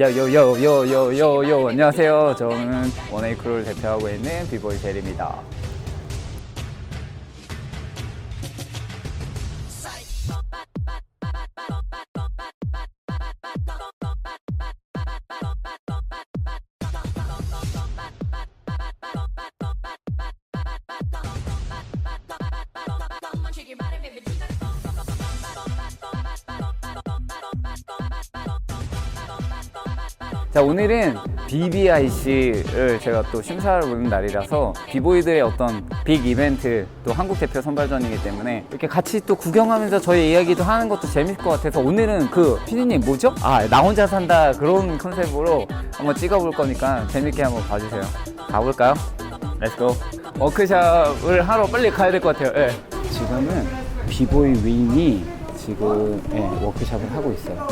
요요요요요요요 안녕하세요. 저는 원에이크를 대표하고 있는 비보이 제리입니다. 자 오늘은 BBIC를 제가 또 심사를 보는 날이라서 비보이들의 어떤 빅 이벤트 또 한국 대표 선발전이기 때문에 이렇게 같이 또 구경하면서 저희 이야기도 하는 것도 재밌을 것 같아서 오늘은 그 피디님 뭐죠? 아 나 혼자 산다 그런 컨셉으로 한번 찍어볼 거니까 재밌게 한번 봐주세요. 가볼까요? 렛츠고 워크샵을 하러 빨리 가야 될 것 같아요. 예. 지금은 비보이 윙이 지금 예, 워크샵을 하고 있어요.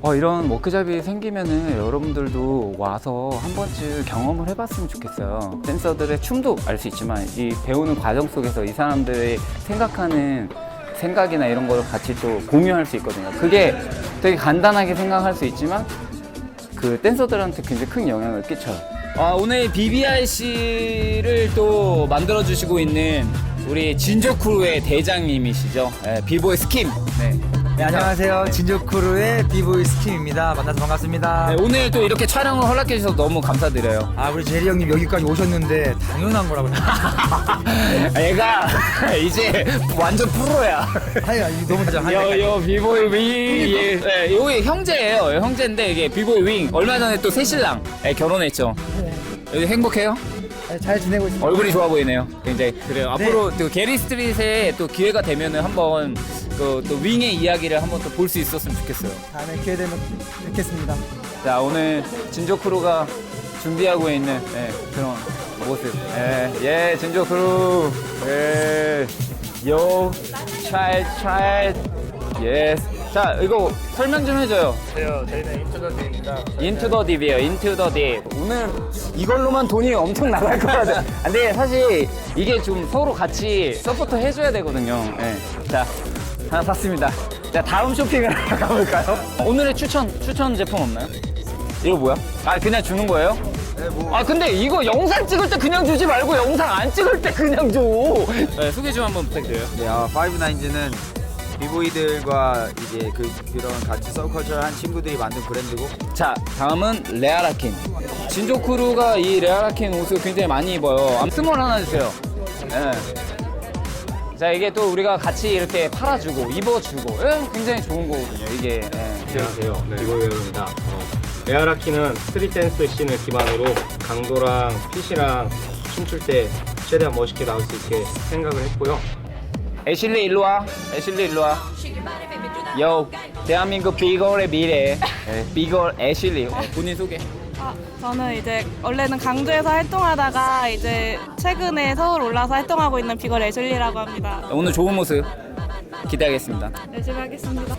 어, 이런 워크샵이 생기면은 여러분들도 와서 한 번쯤 경험을 해봤으면 좋겠어요. 댄서들의 춤도 알 수 있지만 이 배우는 과정 속에서 이 사람들의 생각하는 생각이나 이런 거를 같이 또 공유할 수 있거든요. 그게 되게 간단하게 생각할 수 있지만 그 댄서들한테 굉장히 큰 영향을 끼쳐요. 아, 오늘 BBIC를 또 만들어 주시고 있는 우리 진조크루의 대장님이시죠. 네, 비보이 스킴. 네. 네, 안녕하세요. 진조크루의 비보이 스킴입니다. 만나서 반갑습니다. 네, 오늘 또 이렇게 촬영을 허락해 주셔서 너무 감사드려요. 아, 우리 제리 형님 여기까지 오셨는데 당연한 거라고. 얘가 이제 완전 프로야. 아니, 아니, 너무 잘 여, 여, 비보이 윙. 예, 네, 여기 형제예요. 형제인데 이게 비보이 윙. 얼마 전에 또 새신랑 예, 결혼했죠. 여기 행복해요? 잘 지내고 있습니다. 얼굴이 좋아 보이네요. 굉장히 그래요. 앞으로 또 게리 스트릿에 또 기회가 되면은 한번 그, 또 윙의 이야기를 한번 또 볼 수 있었으면 좋겠어요. 다음에 기회 되면 뵙겠습니다. 자 오늘 진조 크루가 준비하고 있는 예, 그런 모습. 예, 예 진조 크루. 예, 요, 차일, 차일. 예스. 자 이거 설명 좀 해줘요. 안녕하세요. 저희는 인터넷입니다. 인투 더 딥이에요. 인투 더 딥. 오늘 이걸로만 돈이 엄청 나갈 것 같아요. 근데 사실 이게 좀 서로 같이 서포터 해줘야 되거든요. 예. 자, 하나 샀습니다. 자, 다음 쇼핑을 가볼까요? 오늘의 추천, 추천 제품 없나요? 이거 뭐야? 아, 그냥 주는 거예요? 네, 뭐. 아, 근데 이거 영상 찍을 때 그냥 주지 말고 영상 안 찍을 때 그냥 줘. 네, 소개 좀 한번 부탁드려요. 네, 아, 파이브나인즈는 비보이들과 이제 그, 그런 같이 서커처한 친구들이 만든 브랜드고 자, 다음은 레아라킨. 진조 크루가 이 레아라킨 옷을 굉장히 많이 입어요. 암 스몰 하나 주세요. 예. 자, 이게 또 우리가 같이 이렇게 팔아주고, 입어주고, 예, 굉장히 좋은 거거든요, 이게. 예. 안녕하세요. 이고예입니다. 어, 레아라키는 스트릿 댄스 씬을 기반으로 강도랑 핏이랑 춤출 때 최대한 멋있게 나올 수 있게 생각을 했고요. 애슐리 일로 와. 애슐리 일로 와. 요, 대한민국 비걸의 미래. 예, 비걸 애슐리. 어, 본인 소개. 아, 저는 이제 원래는 강주에서 활동하다가 이제 최근에 서울 올라서 활동하고 있는 비걸 애슐리라고 합니다. 오늘 좋은 모습 기대하겠습니다. 열심히 하겠습니다.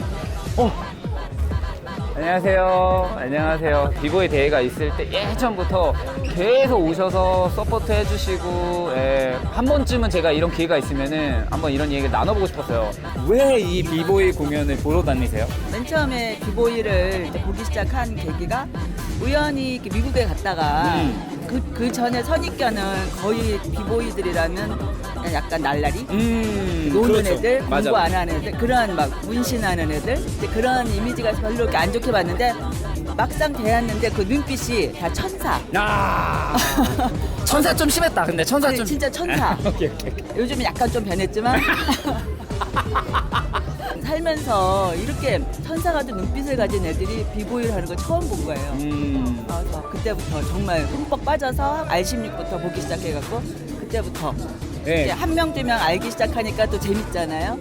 안녕하세요. 안녕하세요. 비보이 대회가 있을 때 예전부터 계속 오셔서 서포트 해주시고 예, 한 번쯤은 제가 이런 기회가 있으면은 한번 이런 얘기를 나눠보고 싶었어요. 왜 이 비보이 공연을 보러 다니세요? 맨 처음에 비보이를 이제 보기 시작한 계기가 우연히 이렇게 미국에 갔다가 음. 그, 그 전에 선입견은 거의 비보이들이라면 약간 날라리 음, 노는 그렇죠. 애들 맞아. 공부 안 하는 애들 그런 막 문신하는 애들 이제 그런 이미지가 별로 이렇게 안 좋게 봤는데 막상 대했는데 그 눈빛이 다 천사 아, 천사 좀 심했다. 근데 천사 좀 진짜 천사 오케이 오케이. 요즘 은 약간 좀 변했지만 살면서 이렇게 천사 같은 눈빛을 가진 애들이 비보이를 하는 걸 처음 본 거예요. 음, 그래서 그때부터 정말 흠뻑 빠져서 R16부터 보기 시작해갖고 그때부터 네. 한 명 두 명 알기 시작하니까 또 재밌잖아요.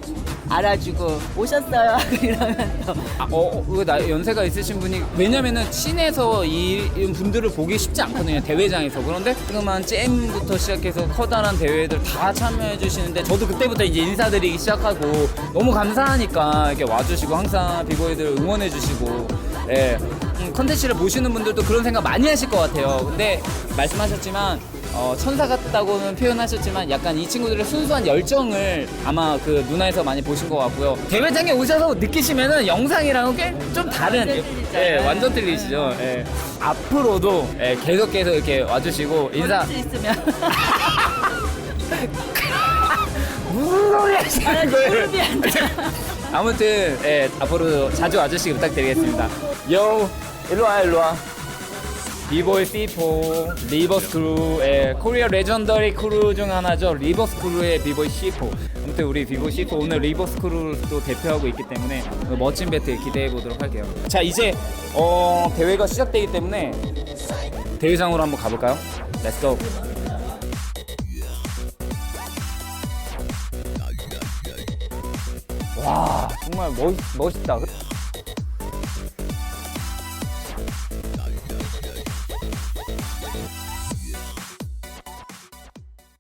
알아주고 오셨어요 이러면 또 아, 어, 어, 나 연세가 있으신 분이 왜냐면은 씬에서 이, 분들을 보기 쉽지 않거든요 대회장에서 그런데 조그만 잼부터 시작해서 커다란 대회들 다 참여해 주시는데 저도 그때부터 이제 인사드리기 시작하고 너무 감사하니까 이렇게 와주시고 항상 비보이들 응원해 주시고 예. 음, 컨텐츠를 보시는 분들도 그런 생각 많이 하실 것 같아요 근데 말씀하셨지만 어, 천사 같다고는 표현하셨지만 약간 이 친구들의 순수한 열정을 아마 그 문화에서 많이 보신 것 같고요. 대회장에 오셔서 느끼시면은 영상이랑은 꽤 좀 다른, 완전 틀리죠. 예, 완전 틀리시죠. 예. 앞으로도 예, 계속해서 이렇게 와주시고 인사 볼수 있으면 무슨 소리 하시는 거예요? 무릎이 안 돼. 아무튼 예, 앞으로 자주 와주시기 부탁드리겠습니다. 요 일로 와 일로 와. 비보이 C4 리버스 크루 예, 코리아 레전더리 크루 중 하나죠. 리버스 크루의 비보이 C4. 아무튼 우리 비보이 C4 오늘 리버스 크루를 또 대표하고 있기 때문에 멋진 배틀 기대해 보도록 할게요. 자 이제 어, 대회가 시작되기 때문에 대회장으로 한번 가볼까요? 렛츠고 와 정말 멋, 멋있다